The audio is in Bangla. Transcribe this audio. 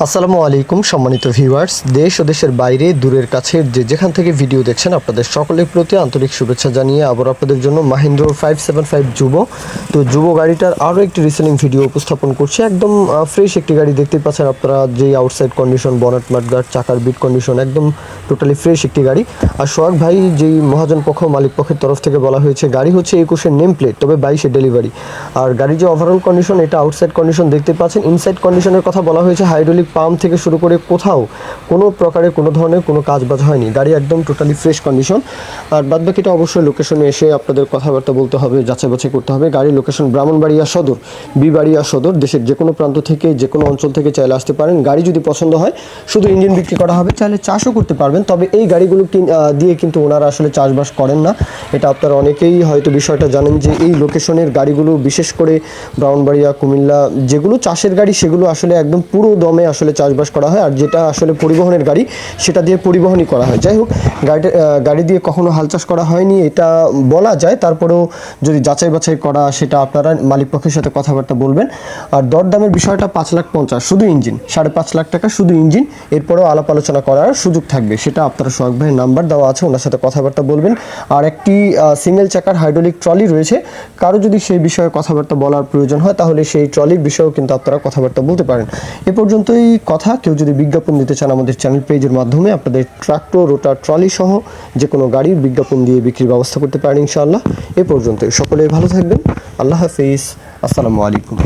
আসসালামু আলাইকুম, সম্মানিত ভিউয়ার্স। দেশ ও দেশের বাইরে, দূরের কাছের যে যেখান থেকে ভিডিও দেখছেন, আপনাদের সকলের প্রতি আন্তরিক শুভেচ্ছা জানিয়ে আবার আপনাদের জন্য মাহিন্দ্র ফাইভ সেভেন ফাইভ যুব। তো যুব গাড়িটার আরও একটি রিসেলিং ভিডিও উপস্থাপন করছি। একদম ফ্রেশ একটি গাড়ি দেখতেই পাচ্ছেন আপনারা, যেই আউটসাইড কন্ডিশন বনাট মাঠগার্ড চাকার বিট কন্ডিশন একদম টোটালি ফ্রেশ একটি গাড়ি। আর সোহাগ ভাই, যেই মহাজন পক্ষ, মালিক পক্ষের তরফ থেকে বলা হয়েছে, গাড়ি হচ্ছে একুশের নেম প্লেট তবে বাইশে ডেলিভারি আর গাড়ির যে ওভারঅল কন্ডিশন এটা আউটসাইড কন্ডিশন দেখতে পাচ্ছেন। ইনসাইড কন্ডিশনের কথা বলা হয়েছে হাইড্রোলিক পাম্প থেকে শুরু করে কোথাও কোনো প্রকারের কোনো ধরনের কোনো কাজ বাজ হয়নি। গাড়ি একদম টোটালি ফ্রেশ কন্ডিশন আর বাদ বাকিটা অবশ্যই লোকেশনে এসে আপনাদের কথাবার্তা বলতে হবে যাচাই বাছাই করতে হবে। গাড়ির লোকেশন ব্রাহ্মণবাড়িয়া সদর, বিবাড়িয়া সদর, দেশের যে কোনো প্রান্ত থেকে যে কোনো অঞ্চল থেকে চাইলে আসতে পারেন। গাড়ি যদি পছন্দ হয়, শুধু ইঞ্জিন বিক্রি করা হবে, চাইলে চাষও করতে পারবেন। তবে এই গাড়িগুলো দিয়ে কিন্তু ওনারা আসলে চাষবাস করেন না। এটা আপনারা অনেকেই হয়তো বিষয়টা জানেন যে এই লোকেশনের গাড়িগুলো বিশেষ করে ব্রাউনবাড়িয়া কুমিল্লা, যেগুলো চাষের গাড়ি, সেগুলো আসলে একদম পুরো দমে আসলে চাষবাস করা হয় আর যেটা আসলে পরিবহনের গাড়ি, সেটা দিয়ে পরিবহনই করা হয়। যাই হোক গাড়িটা গাড়ি দিয়ে কখনো হাল চাষ করা হয়নি, এটা বলা যায়। তারপরেও যদি যাচাই বাছাই করা, সেটা আপনারা মালিক পক্ষের সাথে কথাবার্তা বলবেন। আর দরদামের বিষয়টা পাঁচ লাখ পঞ্চাশ, শুধু ইঞ্জিন, সাড়ে পাঁচ লাখ টাকা শুধু ইঞ্জিন। এরপরেও আলাপ আলোচনা করার সুযোগ থাকবে, সেটা আপনারা সোহাগ ভাইয়ের নাম্বার দেওয়া আছে, ওনার সাথে কথাবার্তা বলবেন। আর একটি সিঙ্গেল চাকার হাইড্রোলিক ট্রলি রয়েছে। কারও যদি সেই বিষয়ে কথাবার্তা বলার প্রয়োজন হয়, তাহলে সেই ট্রলির বিষয়েও কিন্তু আপনারা কথাবার্তা বলতে পারেন। এ পর্যন্তই কথা, কেউ যদি বিজ্ঞাপন দিতে চান আমাদের চ্যানেল পেজের মাধ্যমে, আপনাদের ট্রাক্টর রোটার ট্রলি সহ যে কোনো গাড়ির বিজ্ঞাপন দিয়ে বিক্রির ব্যবস্থা করতে পারেন ইনশাআল্লাহ। এ পর্যন্ত সকলে ভালো থাকবেন। আল্লাহ হাফিজ। আসসালামু আলাইকুম।